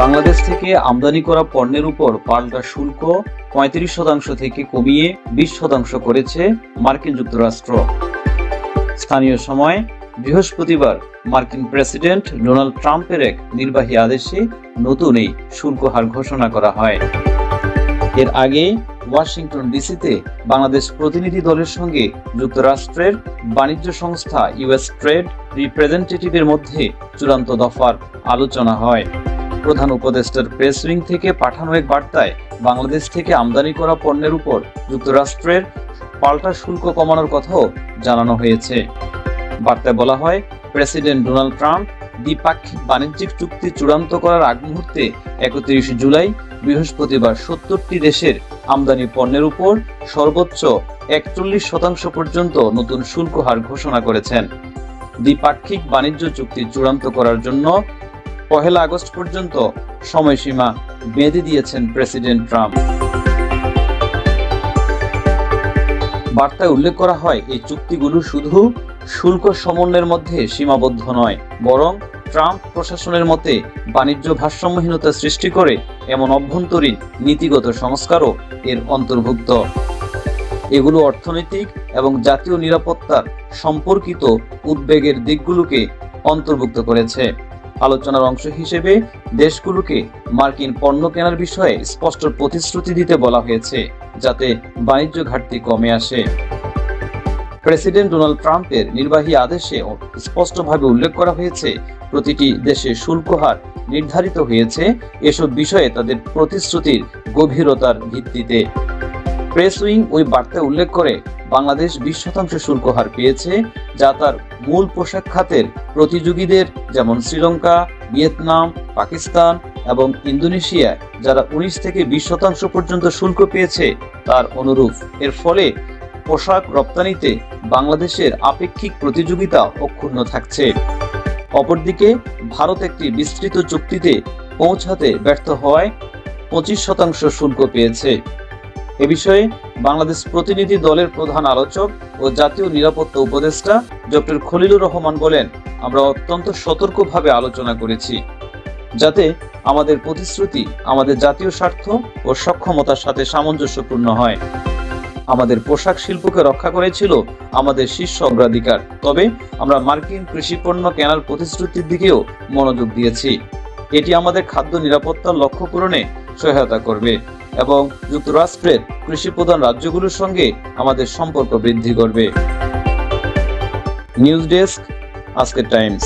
বাংলাদেশ থেকে আমদানি করা পণ্যের উপর পাল্টা শুল্ক পঁয়ত্রিশ শতাংশ থেকে কমিয়ে বিশ শতাংশ করেছে মার্কিন যুক্তরাষ্ট্র। স্থানীয় সময় বৃহস্পতিবার মার্কিন প্রেসিডেন্ট ডোনাল্ড ট্রাম্পের এক নির্বাহী আদেশে নতুন এই শুল্ক হার ঘোষণা করা হয়। এর আগে ওয়াশিংটন ডিসিতে বাংলাদেশ প্রতিনিধি দলের সঙ্গে যুক্তরাষ্ট্রের বাণিজ্য সংস্থা ইউএস ট্রেড রিপ্রেজেন্টেটিভের মধ্যে চূড়ান্ত দফার আলোচনা হয়। প্রধান উপদেষ্টার প্রেস উইং থেকে পাঠানো এক বার্তায় বাংলাদেশ থেকে আমদানি করা পণ্যের উপর যুক্তরাষ্ট্রের পাল্টা শুল্ক কমানোর কথাও জানানো হয়েছে। বার্তায় বলা হয়, প্রেসিডেন্ট ডোনাল্ড ট্রাম্প দ্বিপাক্ষিক বাণিজ্যিক চুক্তি চূড়ান্ত করার আগ মুহূর্তে একত্রিশ জুলাই বৃহস্পতিবার সত্তরটি দেশের আমদানি পণ্যের উপর সর্বোচ্চ একচল্লিশ শতাংশ পর্যন্ত নতুন শুল্ক হার ঘোষণা করেছেন। দ্বিপাক্ষিক বাণিজ্য চুক্তি চূড়ান্ত করার জন্য পহেলা আগস্ট পর্যন্ত সময়সীমা বেঁধে দিয়েছেন প্রেসিডেন্ট ট্রাম্প। বার্তায় উল্লেখ করা হয়, এই চুক্তিগুলো শুধু শুল্ক সমন্বয়ের মধ্যে সীমাবদ্ধ নয়, বরং ট্রাম্প প্রশাসনের মতে বাণিজ্য ভারসাম্যহীনতা সৃষ্টি করে এমন অভ্যন্তরীণ নীতিগত সংস্কারও এর অন্তর্ভুক্ত। এগুলো অর্থনৈতিক এবং জাতীয় নিরাপত্তার সম্পর্কিত উদ্বেগের দিকগুলোকে অন্তর্ভুক্ত করেছে। আলোচনার অংশ হিসেবে দেশগুলোকে মার্কিন পণ্য কেনার বিষয়ে স্পষ্ট প্রতিশ্রুতি দিতে বলা হয়েছে, যাতে বাণিজ্য ঘাটতি কমে আসে। প্রেসিডেন্ট ডোনাল্ড ট্রাম্পের নির্বাহী আদেশে স্পষ্টভাবে উল্লেখ করা হয়েছে, প্রতিটি দেশে শুল্ক হার নির্ধারিত হয়েছে, এসব বিষয়ে তাদের প্রতিশ্রুতির গভীরতার ভিত্তিতে। প্রেস উইং ওই বার্তায় উল্লেখ করে বাংলাদেশ বিশ শতাংশ শুল্ক হার পেয়েছে, যা তার মূল পোশাক খাতের প্রতিযোগীদের যেমন শ্রীলঙ্কা, ভিয়েতনাম, পাকিস্তান এবং ইন্দোনেশিয়া যারা উনিশ থেকে বিশ শতাংশ পর্যন্ত শুল্ক পেয়েছে তার অনুরূপ। এর ফলে পোশাক রপ্তানিতে বাংলাদেশের আপেক্ষিক প্রতিযোগিতা অক্ষুণ্ণ থাকছে। অপরদিকে, ভারত একটি বিস্তৃত চুক্তিতে পৌঁছাতে ব্যর্থ হওয়ায় পঁচিশ শতাংশ শুল্ক পেয়েছে। এ বিষয়ে বাংলাদেশ প্রতিনিধি দলের প্রধান আলোচক ও জাতীয় নিরাপত্তা উপদেষ্টা ডক্টর খলিলুর রহমান বলেন, আমরা অত্যন্ত সতর্কভাবে আলোচনা করেছি, যাতে আমাদের প্রতিশ্রুতি, আমাদের জাতীয় স্বার্থ ও সক্ষমতার সাথে সামঞ্জস্যপূর্ণ হয়। আমাদের পোশাক শিল্পকে রক্ষা করেছিল আমাদের শীর্ষ অগ্রাধিকার, তবে আমরা মার্কিন কৃষি পণ্য কেনার প্রতিশ্রুতির দিকেও মনোযোগ দিয়েছি। এটি আমাদের খাদ্য নিরাপত্তার লক্ষ্য পূরণে সহায়তা করবে। এবং যুক্তরাষ্ট্রের কৃষি প্রধান রাজ্যগুলোর সঙ্গে আমাদের সম্পর্ক বৃদ্ধি করবে। নিউজ ডেস্ক আজকের টাইমস।